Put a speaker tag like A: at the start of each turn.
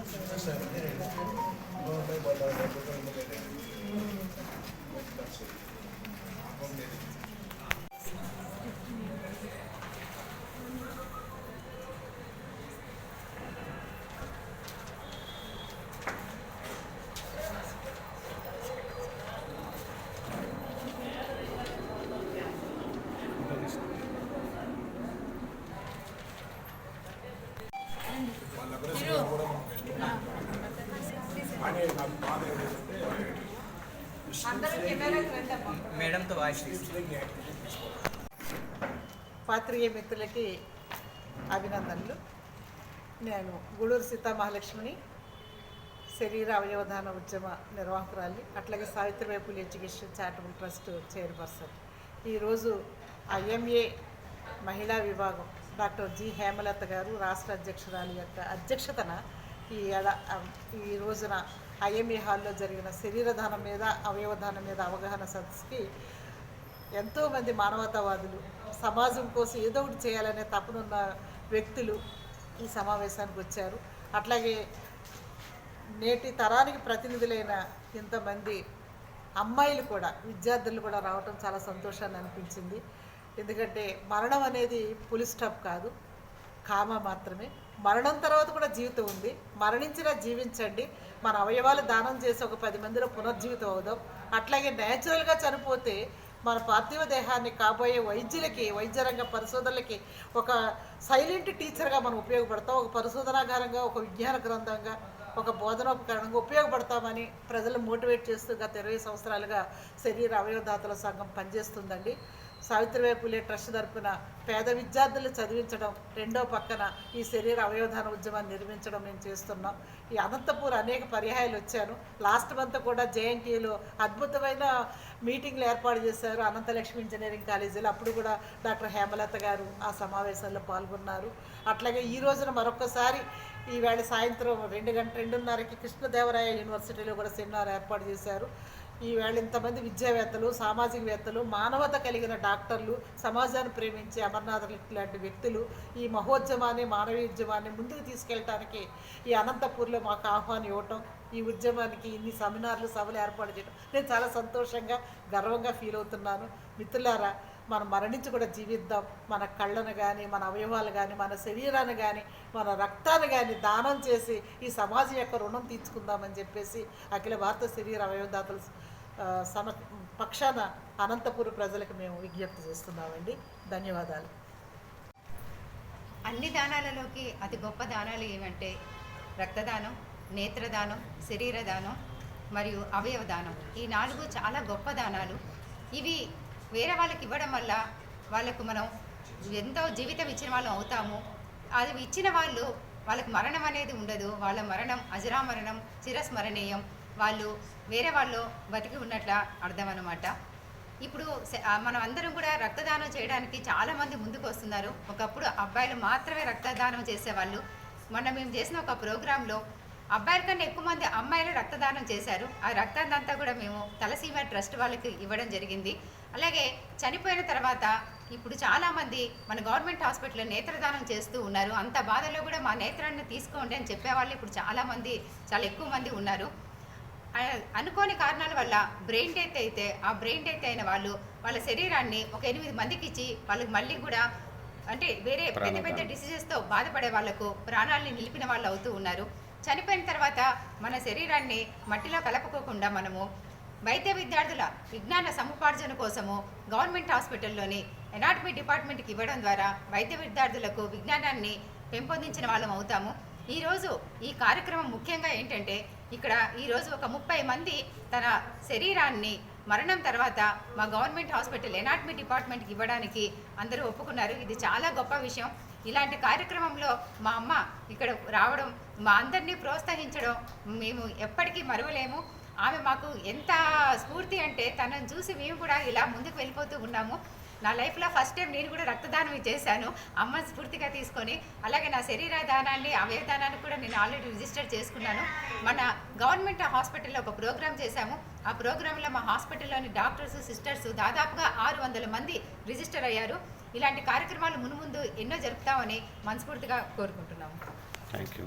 A: మేడంతో వాయిస్ తీసుకుంటాం
B: పాత్రికేయ మిత్రులకి అభినందనలు. నేను గూడూరు సీతామహాలక్ష్మిని శరీర అవయవదాన ఉద్యమ నిర్వాహకురాలి అట్లాగే Savitribai Phule education charitable trust chairperson. ఈరోజు ఐఎంఏ మహిళా విభాగం డాక్టర్ జి. హేమలత గారు రాష్ట్ర అధ్యక్షురాలి యొక్క అధ్యక్షతన ఈ ఎడ ఈ రోజున ఐఎంఏ హాల్లో జరిగిన శరీరదానం మీద అవయవదానం మీద అవగాహన సదస్సుకి ఎంతోమంది మానవతావాదులు సమాజం కోసం ఏదో ఒకటి చేయాలనే తపనున్న వ్యక్తులు ఈ సమావేశానికి వచ్చారు. అట్లాగే నేటి తరానికి ప్రతినిధులైన ఇంతమంది అమ్మాయిలు కూడా విద్యార్థులు కూడా రావటం చాలా సంతోషాన్ని అనిపించింది. ఎందుకంటే మరణం అనేది పులి స్టాప్ కాదు. కామ మాత్రమే. మరణం తర్వాత కూడా జీవితం ఉంది. మరణించినా జీవించండి. మన అవయవాలు దానం చేసి ఒక పది మందిలో పునర్జీవితం అవుదాం. అట్లాగే న్యాచురల్గా చనిపోతే మన పార్థివ దేహాన్ని కాబోయే వైద్యులకి వైద్యరంగ పరిశోధనలకి ఒక సైలెంట్ టీచర్గా మనం ఉపయోగపడతాం. ఒక పరిశోధనాగారంగా ఒక విజ్ఞాన గ్రంథంగా ఒక బోధనోపకరణంగా ఉపయోగపడతామని ప్రజలు మోటివేట్ చేస్తూ గత ఇరవై సంవత్సరాలుగా శరీర అవయవదాతల సంఘం పనిచేస్తుందండి. సావిత్రిబాయి పూలే ట్రస్ట్ తరపున పేద విద్యార్థులు చదివించడం రెండో పక్కన ఈ శరీర అవయవదాన ఉద్యమాన్ని నిర్మించడం నేను చేస్తున్నాం. ఈ అనంతపూర్ అనేక పర్యాయాలు వచ్చాను. లాస్ట్ మంత్ కూడా జేఎన్టీలో అద్భుతమైన మీటింగ్లు ఏర్పాటు చేశారు. అనంతలక్ష్మి ఇంజనీరింగ్ కాలేజీలో అప్పుడు కూడా డాక్టర్ హేమలత గారు ఆ సమావేశంలో పాల్గొన్నారు. అట్లాగే ఈ రోజున మరొకసారి ఈవేళ సాయంత్రం రెండు గంట రెండున్నరకి కృష్ణదేవరాయ యూనివర్సిటీలో కూడా సెమినార్ ఏర్పాటు చేశారు. ఈవేళ ఇంతమంది విద్యావేత్తలు సామాజికవేత్తలు మానవత కలిగిన డాక్టర్లు సమాజాన్ని ప్రేమించే అమర్నాథ్ లాంటి వ్యక్తులు ఈ మహోద్యమాన్ని మానవీయ ఉద్యమాన్ని ముందుకు తీసుకెళ్ళటానికి ఈ అనంతపూర్లో మాకు ఆహ్వానం ఇవ్వటం ఈ ఉద్యమానికి ఇన్ని సెమినార్లు సభలు ఏర్పాటు చేయడం నేను చాలా సంతోషంగా గర్వంగా ఫీల్ అవుతున్నాను. మిత్రులారా మనం మరణించి కూడా జీవిద్దాం. మన కళ్ళను కానీ మన అవయవాలు కానీ మన శరీరాన్ని కానీ మన రక్తాన్ని కానీ దానం చేసి ఈ సమాజం యొక్క రుణం తీర్చుకుందామని చెప్పేసి అఖిల భారత శరీర అవయవదాతలు సమ పక్షాన అనంతపురం ప్రజలకు మేము విజ్ఞప్తి చేస్తున్నామండి. ధన్యవాదాలు.
C: అన్ని దానాలలోకి అతి గొప్ప దానాలు ఏమంటే రక్తదానం నేత్రదానం శరీర దానం మరియు అవయవ దానం. ఈ నాలుగు చాలా గొప్ప దానాలు. ఇవి వేరే వాళ్ళకి ఇవ్వడం వల్ల వాళ్ళకు మనం ఎంతో జీవితం ఇచ్చిన వాళ్ళం అవుతాము. అది ఇచ్చిన వాళ్ళు వాళ్ళకి మరణం అనేది ఉండదు. వాళ్ళ మరణం అజరామరణం చిరస్మరణీయం వాళ్ళు వేరే వాళ్ళు బతికి ఉన్నట్ల అర్థం అనమాట ఇప్పుడు మనం అందరం కూడా రక్తదానం చేయడానికి చాలామంది ముందుకు వస్తున్నారు. ఒకప్పుడు అబ్బాయిలు మాత్రమే రక్తదానం చేసేవాళ్ళు. మొన్న మేము చేసిన ఒక ప్రోగ్రాంలో అబ్బాయిల కన్నా ఎక్కువ మంది అమ్మాయిలు రక్తదానం చేశారు. ఆ రక్తాన్ని అంతా కూడా మేము తలసీమ ట్రస్ట్ వాళ్ళకి ఇవ్వడం జరిగింది. అలాగే చనిపోయిన తర్వాత ఇప్పుడు చాలామంది మన గవర్నమెంట్ హాస్పిటల్లో నేత్రదానం చేస్తూ ఉన్నారు. అంత బాధలో కూడా మా నేత్రాన్ని తీసుకోండి అని చెప్పేవాళ్ళు ఇప్పుడు చాలామంది చాలా ఎక్కువ మంది ఉన్నారు. అనుకోని కారణాల వల్ల బ్రెయిన్ డెత్ అయితే ఆ బ్రెయిన్ డెత్ అయిన వాళ్ళు వాళ్ళ శరీరాన్ని ఒక ఎనిమిది మందికి ఇచ్చి వాళ్ళకి మళ్ళీ కూడా అంటే వేరే పెద్ద పెద్ద డిసీజెస్తో బాధపడే వాళ్ళకు ప్రాణాలని నిలిపిన వాళ్ళు అవుతూ ఉన్నారు. చనిపోయిన తర్వాత మన శరీరాన్ని మట్టిలో కలపకోకుండా మనము వైద్య విద్యార్థుల విజ్ఞాన సముపార్జన కోసము గవర్నమెంట్ హాస్పిటల్లోని ఎనాటమీ డిపార్ట్మెంట్కి ఇవ్వడం ద్వారా వైద్య విద్యార్థులకు విజ్ఞానాన్ని పెంపొందించిన వాళ్ళం అవుతాము. ఈరోజు ఈ కార్యక్రమం ముఖ్యంగా ఏంటంటే ఇక్కడ ఈరోజు ఒక ముప్పై మంది తన శరీరాన్ని మరణం తర్వాత మా గవర్నమెంట్ హాస్పిటల్ ఎనాటమీ డిపార్ట్మెంట్కి ఇవ్వడానికి అందరూ ఒప్పుకున్నారు. ఇది చాలా గొప్ప విషయం. ఇలాంటి కార్యక్రమంలో మా అమ్మ ఇక్కడ రావడం మా అందరినీ ప్రోత్సహించడం మేము ఎప్పటికీ మరవలేము. ఆమె మాకు ఎంత స్ఫూర్తి అంటే తనను చూసి మేము కూడా ఇలా ముందుకు వెళ్ళిపోతూ ఉన్నాము. నా లైఫ్లో ఫస్ట్ టైం నేను కూడా రక్తదానం చేశాను. అమ్మ స్ఫూర్తిగా తీసుకొని అలాగే నా శరీర దానాన్ని అవయవదానాన్ని కూడా నేను ఆల్రెడీ రిజిస్టర్ చేసుకున్నాను. మన గవర్నమెంట్ హాస్పిటల్లో ఒక ప్రోగ్రామ్ చేశాము. ఆ ప్రోగ్రాంలో మా హాస్పిటల్లోని డాక్టర్స్ సిస్టర్స్ దాదాపుగా ఆరు వందల మంది రిజిస్టర్ అయ్యారు. ఇలాంటి కార్యక్రమాలు మున్ముందు ఎన్నో జరుపుతామని మనస్ఫూర్తిగా కోరుకుంటున్నాము.
D: Thank you